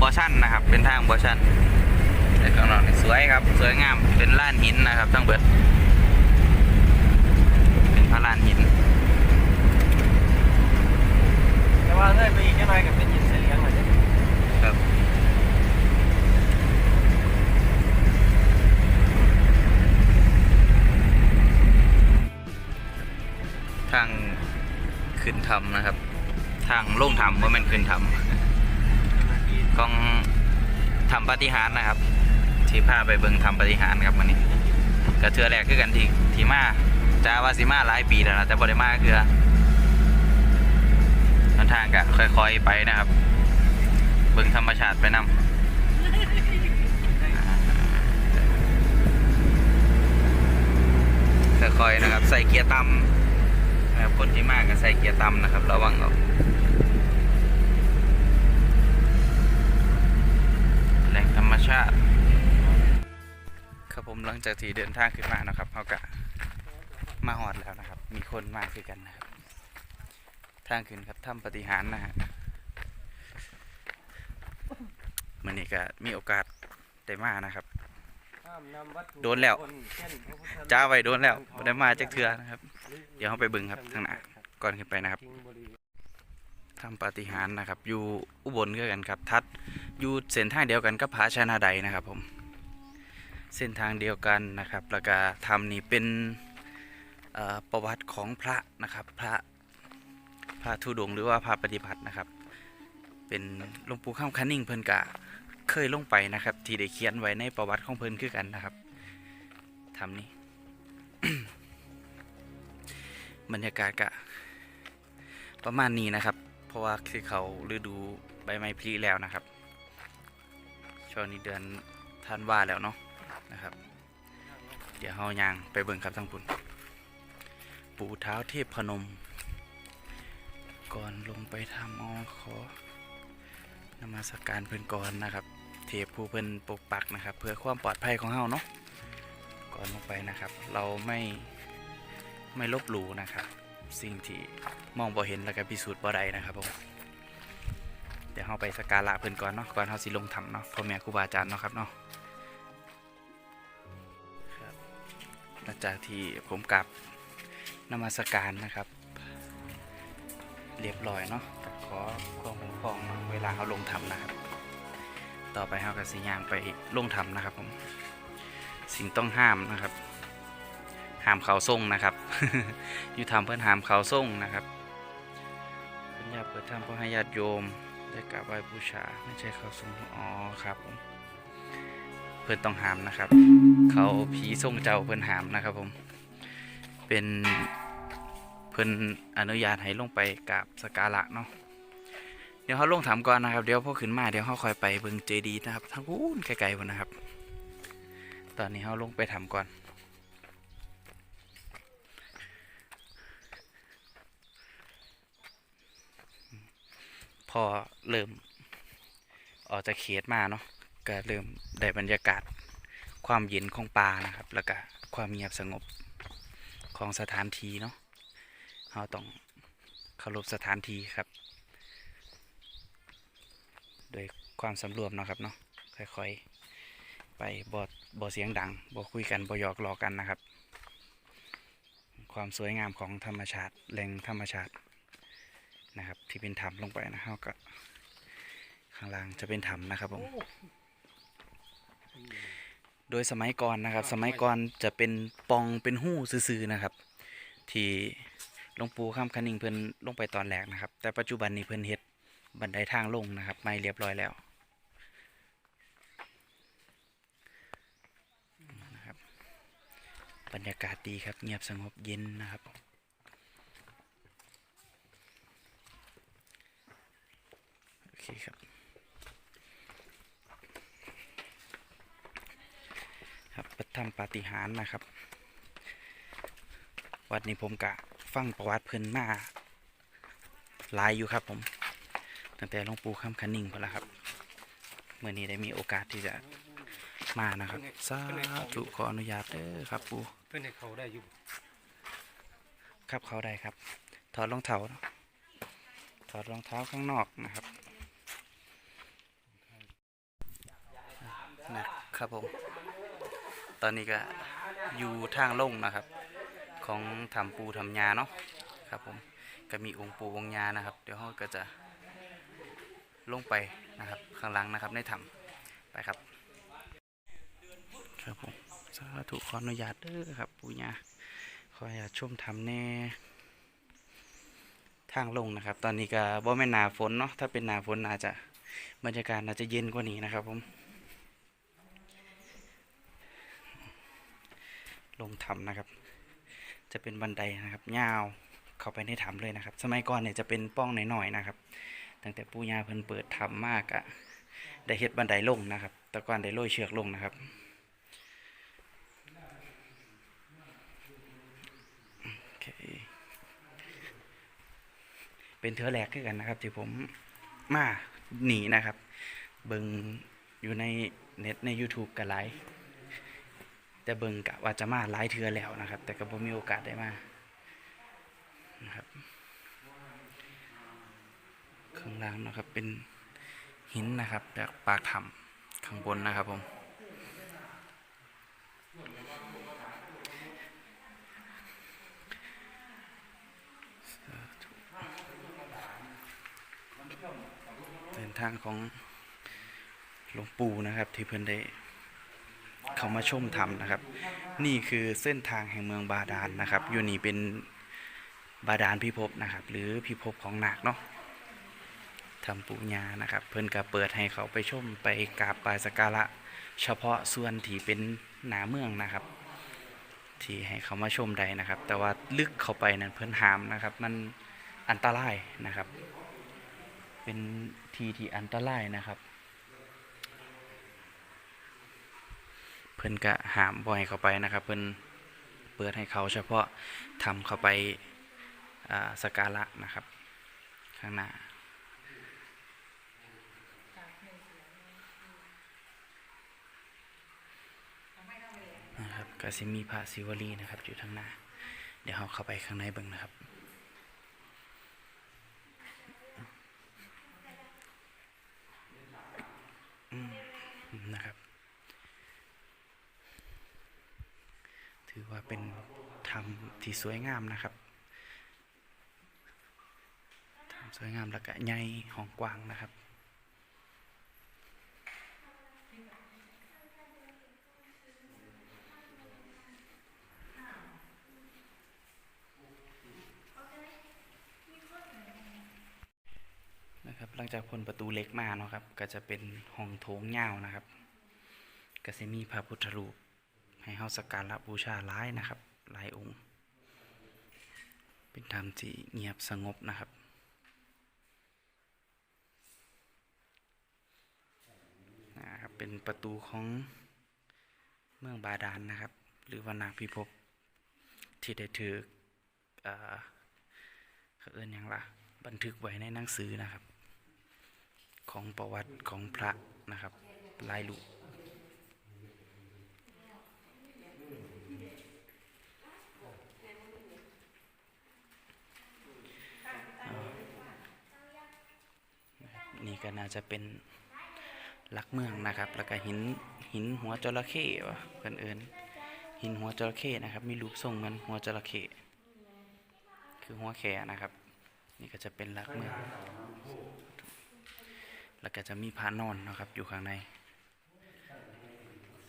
บอชั่นนะครับ เป็นทางบอชั่นแต่ข้างนอกนี่สวยครับ สวยงาม เป็นลานหินนะครับทั้งเบิด เป็นพระลานหิน แต่ว่าเลยไปอีกแค่ไหนกับเป็นยินเสียงเหมือนกันครับทางขึ้นทำนะครับ ทางลงทำว่ามันขึ้นทำ กองทำปฏิหารนะครับที่พาไปเบิงทำปฏิหารครับวันนี้กระเทือแรกคือกันที่ที่มาจาวาสิมาหลายปีแล้วนะแต่บ่ได้มาคือทางก็ค่อยๆไปนะครับ เบิงธรรมชาติไปนำค่อยๆนะครับ ใส่เกียร์ต่ำนะครับคนที่มากก็ใส่เกียร์ต่ำนะครับ ระวังเอา จากที่เดินทางขึ้นมานะครับเขาก็มาหอดแล้วนะครับ มีคนมาคือกันนะครับ ทางขึ้นครับถ้ำปฏิหารนะฮะมันนี่ก็มีโอกาสได้มานะครับ โดนแล้ว จ้าไว้โดนแล้วบ่ได้มาจากเทือนะครับ เดี๋ยวเราไปบิ่งครับทางหน้าก่อนขึ้นไปนะครับทำปฏิหารนะครับ อยู่อุบลคือกันครับ ทัดอยู่เส้นทางเดียวกันกับผาชนาใดนะครับผม เส้นทางเดียวกันนะครับแล้วก็ทำนี่เป็นประวัติของพระนะครับพระพระธุดงหรือว่าพระปฏิบัตินะครับ เป็นหลวงปู่ข้ามคันนิ่งเพิ่นกะเคยลงไปนะครับ ที่ได้เขียนไว้ในประวัติของเพิ่นคือกันนะครับทำนี้บรรยากาศกะประมาณนี้นะครับ เพราะว่าคือเขาฤดูใบไม้ผลิแล้วนะครับช่วงนี้เดือนธันวาแล้วเนาะ นะครับ เดี๋ยวเฮายางไปเบิ่งครับทั้งปุ่นปู่เท้าเทพพนม ก่อนลงไปทำออขอนมัสการเพื่อนก่อนนะครับ เทพผู้เพิ่นปกปักนะครับ เพื่อความปลอดภัยของเฮาเนาะก่อนลงไปนะครับ เราไม่ไม่ลบหลู่นะครับ สิ่งที่มองบ่เห็นแล้วก็พิสูจน์บ่ได้นะครับผมเดี๋ยวเฮาไปสักการะเพิ่อนก่อนเนาะก่อนเฮาสิลงถ้ำเนาะพ่อแม่ครูบาอาจารย์เนาะครับเนาะ หลังจากที่ผมกลับนมัสการนะครับ เรียบร้อยเนาะขอความคุ้มครองเนาะเวลาเขาลงทำนะครับ ต่อไปเขากับสียางไปลงทำนะครับผมสิ่งต้องห้ามนะครับห้ามเขาส่งนะครับอยู่ทำเพื่อนห้ามเขาส่งนะครับเพื่อนญาติเปิดทำเพื่อให้ญาติโยมได้กราบไหว้บูชาไม่ใช่เขาส่งอ๋อครับผม พื่อนต้องห้ามนะครับ เขาผีส่งเจ้าเพื่อนห้ามนะครับผม เป็นเพิ่นอนุญาตให้ลงไปกราบสการะเนาะ เดี๋ยวเขาลงถามก่อนนะครับ เดี๋ยวพอขึ้นมาเดี๋ยวเขาคอยไปเบิ่งเจดีนะครับทั้งอู้นไกลๆพุ่นนะครับ ตอนนี้เขาลงไปถามก่อนพอเริ่มออกจากเขตมาเนาะ ก็เริ่มได้บรรยากาศความเย็นของป่านะครับ แล้วก็ความเงียบสงบของสถานที่เนาะเราต้องเคารพสถานที่ครับ โดยความสำรวมเนาะครับเนาะค่อยๆ ไปบอบ่เสียงดังบ่คุยกันบ่หยอกล้อกันนะครับ ความสวยงามของธรรมชาติแหล่งธรรมชาตินะครับ ที่เป็นถ้ำลงไปนะฮะก็ข้างล่างจะเป็นถ้ำนะครับผม โดยสมัยก่อนนะครับ สมัยก่อนจะเป็นปองเป็นหู้ซื่อๆนะครับ ที่หลวงปู่ข้ามคันนิงเพิ่นลงไปตอนแรกนะครับ แต่ปัจจุบันนี้เพิ่นเฮ็ดบันไดทางลงนะครับ ไม่เรียบร้อยแล้วนะครับ บรรยากาศดีครับเงียบสงบเย็นนะครับโอเคครับ ครับประทำปาฏิหาริย์นะครับ วัดนี้ผมกะฟังประวัติเพิ่นมาหลายอยู่ครับผม ตั้งแต่หลวงปู่ข้ามคันนิ่งพอแล้วครับเมื่อนี้ได้มีโอกาสที่จะมานะครับสาธุขออนุญาตเด้อครับปู่เพื่อนให้เขาได้อยู่ ครับเขาได้ครับ ถอดรองเท้าถอดรองเท้าข้างนอกนะครับนะครับผม ตอนนี้ก็อยู่ทางลงนะครับ ของทำปูทำยาเนาะครับผมก็มีองค์ปูองค์ยานะครับ เดี๋ยวเราก็จะลงไปนะครับข้างหลังนะครับในถ้ำไปครับ ครับผมสาธุขออนุญาตเด้อครับปูญาขออนุญาตชมทำแน่ทางลงนะครับ ตอนนี้ก็บ่แม่นหนาฝนเนาะถ้าเป็นหนาฝนอาจจะบรรยากาศอาจจะเย็นกว่านี้นะครับผม ลงถ้ำนะครับ จะเป็นบันไดนะครับยาวเข้าไปในถ้ำเลยนะครับ สมัยก่อนเนี่ยจะเป็นป้องหน่อยๆนะครับ ตั้งแต่ปู่ย่าเพิ่นเปิดถ้ำมากอะได้เฮ็ดบันไดลงนะครับแต่ก่อนได้โรยเชือกลงนะครับเป็นเทือแรกคือกันนะครับ ที่ผมมาหนีนะครับ เบิงอยู่ในเน็ตใน YouTube กันไลฟ์ แต่เบิงกะว่าจะมาไลฟ์เทือแล้วนะครับ แต่ก็บ่มีโอกาสได้มานะครับข้างล่างนะครับเป็นหินนะครับจากปากถ้ำข้างบนนะครับผมเดินทางของหลวงปู่นะครับที่เพิ่นได้ เข้ามาชมธรรมนะครับ นี่คือเส้นทางแห่งเมืองบาดาลนนะครับ อยู่นี่เป็นบาดาลพิภพนะครับ หรือพิภพของนาคเนาะทำปุญญานะครับ เพิ่นก็เปิดให้เขาไปชมไปกราบปลายสกการะ เฉพาะส่วนที่เป็นหนาเมืองนะครับ ที่ให้เขามาชมได้นะครับ แต่ว่าลึกเข้าไปนั้นเพิ่นหามนะครับ มันอันตรายนะครับ เป็นทีที่อันตรายนะครับ เพิ่อนก็หามบ่อยเข้าไปนะครับ เพิ่อนเปิดให้เขาเฉพาะทำเข้าไปสการะนะครับ ข้างหน้านะครับก็สิมีพระศิวลีนะครับอยู่ทางหน้า เดี๋ยวเราเข้าไปข้างในเบิ่งนะครับ ถือว่าเป็นธรรม ที่สวยงามนะครับสวยงามแล้วก็ใหญ่ห้องกว้างนะครับนะครับหลังจากพ้นประตูเล็กมาเนาะครับ ก็จะเป็นห้องโถงยาวนะครับ ก็จะมีพระพุทธรูป ให้เฮาสักการะบูชาหลายนะครับ หลายองค์ เป็นธรรมที่เงียบสงบนะครับนะครับ เป็นประตูของเมืองบาดาลนนะครับ หรือว่านาพิภพที่ได้ถือเออขาเอิ้นยังละบันทึกไว้ในหนังสือนะครับ ของประวัติของพระนะครับลายลูก นี่ก็น่าจะเป็นหลักเมืองนะครับ แล้วก็หินหินหัวจระเข้วะเพื่อนเอินหินหัวจระเข้นะครับ มีรูปทรงเหมือนหัวจระเข้คือหัวแขนะครับ นี่ก็จะเป็นหลักเมืองแล้วก็จะมีพระนอนนะครับ อยู่ข้างใน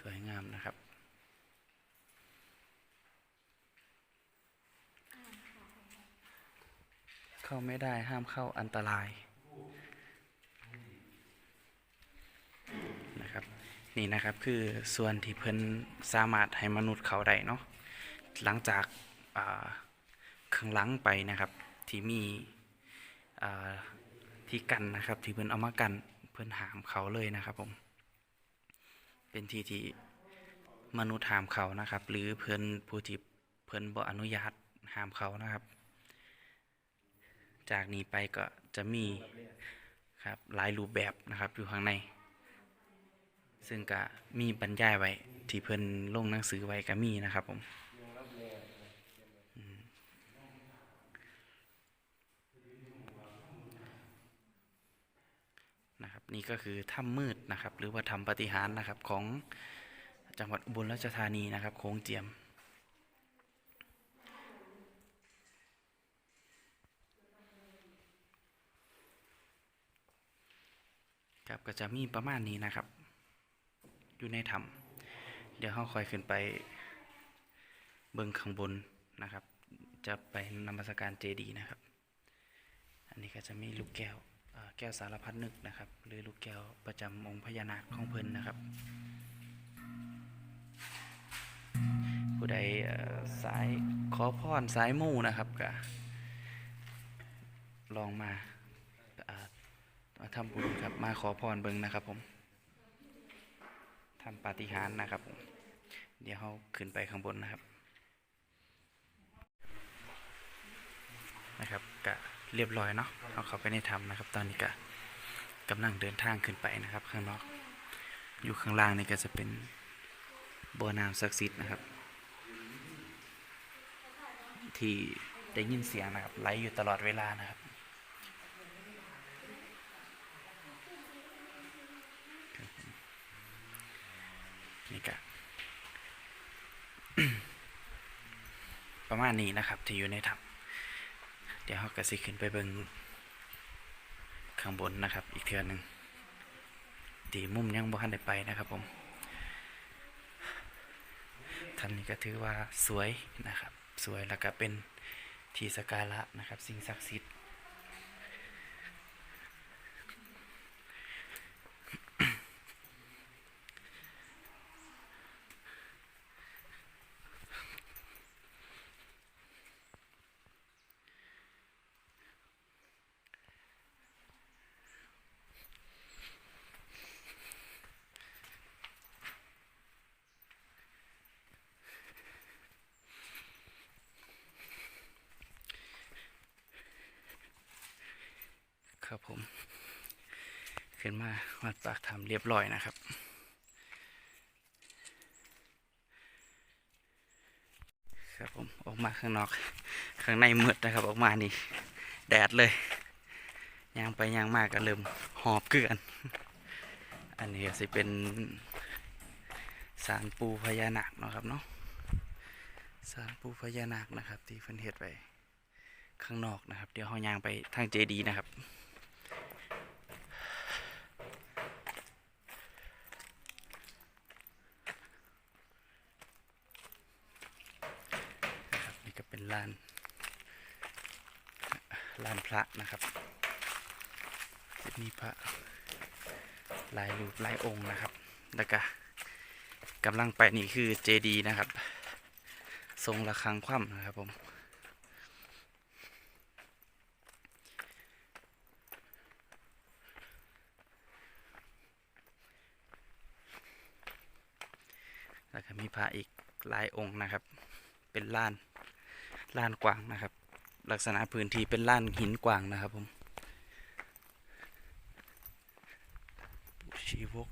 สวยงามนะครับเข้าไม่ได้ห้ามเข้าอันตรายนะครับ นี่นะครับคือส่วนที่เพิ่นสามารถให้มนุษย์เขาได้เนาะหลังจากข้างหลังไปนะครับที่มีที่กันนะครับที่เพิ่นเอามากันเพิ่นหามเขาเลยนะครับผมเป็นที่ที่มนุษย์หามเขานะครับ หรือเพิ่นผู้ที่เพิ่นบ่อนุญาตหามเขานะครับ จากนี้ไปก็จะมีครับหลายรูปแบบนะครับอยู่ข้างใน ซึ่งก็มีบรรยายไว้ ที่เพิ่นลงหนังสือไว้ก็มีนะครับผมนะครับนี่ก็คือถ้ำมืดนะครับ หรือว่าถ้ำปฏิหารนะครับของจังหวัดอุบลราชธานีนะครับโค้งเจียมครับก็จะมีประมาณนี้นะครับ อยู่ในถ้ำเดี๋ยวเราคอยขึ้นไปเบิ่งข้างบนนะครับ จะไปนมัสการเจดีนะครับ อันนี้ก็จะมีลูกแก้วแก้วสารพัดนึกนะครับ หรือลูกแก้วประจำองค์พญานาคของเพิ่นนะครับ ผู้ใดสายขอพรสายมู่นะครับก็ลองมามาทำบุญครับมาขอพรเบิงนะครับผม ทำปาฏิหาริย์นะครับผมเดี๋ยวเขาขึ้นไปข้างบนนะครับ นะครับก็เรียบร้อยเนาะเอาเข้าไปในถ้ำนะครับ ตอนนี้ก็กำลังเดินทางขึ้นไปนะครับ ข้างนอก อยู่ข้างล่างนี่ก็จะเป็นบ่อน้ำศักดิ์สิทธิ์นะครับ ที่ได้ยินเสียงนะครับไหลอยู่ตลอดเวลานะครับ นี่ก็ประมาณนี้นะครับ ที่อยู่ในถ้ำเดี๋ยวเราก็สิขึ้นไปเบิงข้างบนนะครับ อีกเทือหนึ่งตีมุมยังบ่ทันได้ไปนะครับผมท่านนี้ก็ถือว่าสวยนะครับ สวยแล้วก็เป็นที่สกการะนะครับ สิ่งศักดิ์สิทธิ์ ครับผม ขึ้นมาวัดปากถ้ำเรียบร้อยนะครับ ครับผมออกมาข้างนอก ข้างในมืดนะครับ ออกมานี่ แดดเลยย่างไปย่างมากก็เริ่มหอบเกลือน อันนี้ก็สิเป็นสารปูพญานาคเนาะครับเนาะสารปูพญานาคนะครับ ที่เพิ่นเฮ็ดไว้ข้างนอกนะครับ เดี๋ยวเฮายางไปทางเจดีนะครับนี่ก็เป็น ลานลานพระนะครับจะมีพระหลายรูปหลายองค์นะครับ แล้วก็กำลังไปนี่คือเจดีย์นะครับ ทรงระฆังคว่ำนะครับผมแล้วก็มีพระอีกหลายองค์นะครับ เป็นล้าน ล้านกว้างนะครับ ลักษณะพื้นที่เป็นล้านหินกว้างนะครับผมชีวก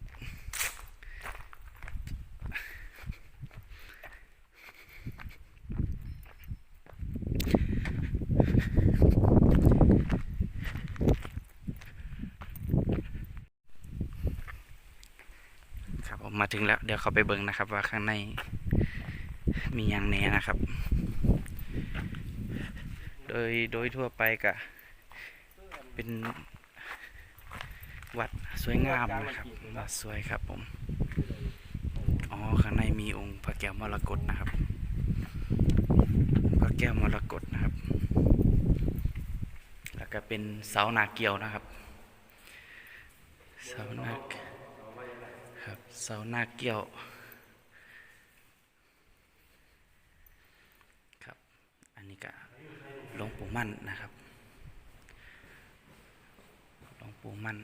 ครับผมมาถึงแล้ว เดี๋ยวเขาไปเบิ่งนะครับ ว่าข้างในมีอย่างแน่นะครับ ดยโดยทั่วไปก็เป็นวัดสวยงามนะครับวัดสวยครับผมอ๋อข้างในมีองค์พระแก้วมรกตนะครับ พระแก้วมรกตนะครับ แล้วก็เป็นเสานาเกี่ยวนะครับเสานาครับเสานาเกี่ยวครับ อันนี้ก็ หลวงปู่มั่นนะครับ หลวงปู่มั่น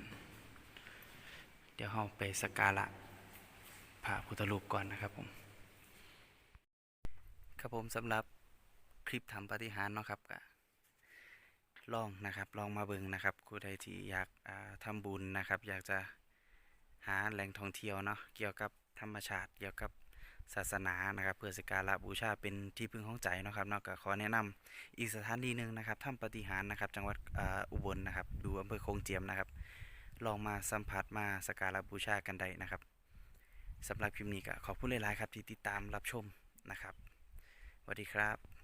เดี๋ยวเราไปสักการะพระพุทธรูปก่อนนะครับผม ครับผมสำหรับคลิปทำปฏิหารเนาะครับก็ลองนะครับลองมาเบิ่งนะครับผู้ใดที่อยากาทำบุญนะครับ อยากจะหาแหล่งท่องเที่ยวเนาะเกี่ยวกับธรรมชาติเกี่ยวกับ ศาสนานะครับ เพื่อสักการะบูชาเป็นที่พึ่งของใจนะครับนอกจากขอแนะนำอีกสถานที่หนึ่งนะครับถ้ำปฏิหารนะครับ จังหวัดอ,อุบลนะครับอยู่อำเภอโขงเจียมนะครับ ลองมาสัมผัสมาสักการะบูชากันได้นะครับสำหรับคลิปนี้ก็ขอบคุณหลายๆครับที่ติดตามรับชมนะครับสวัสดีครับ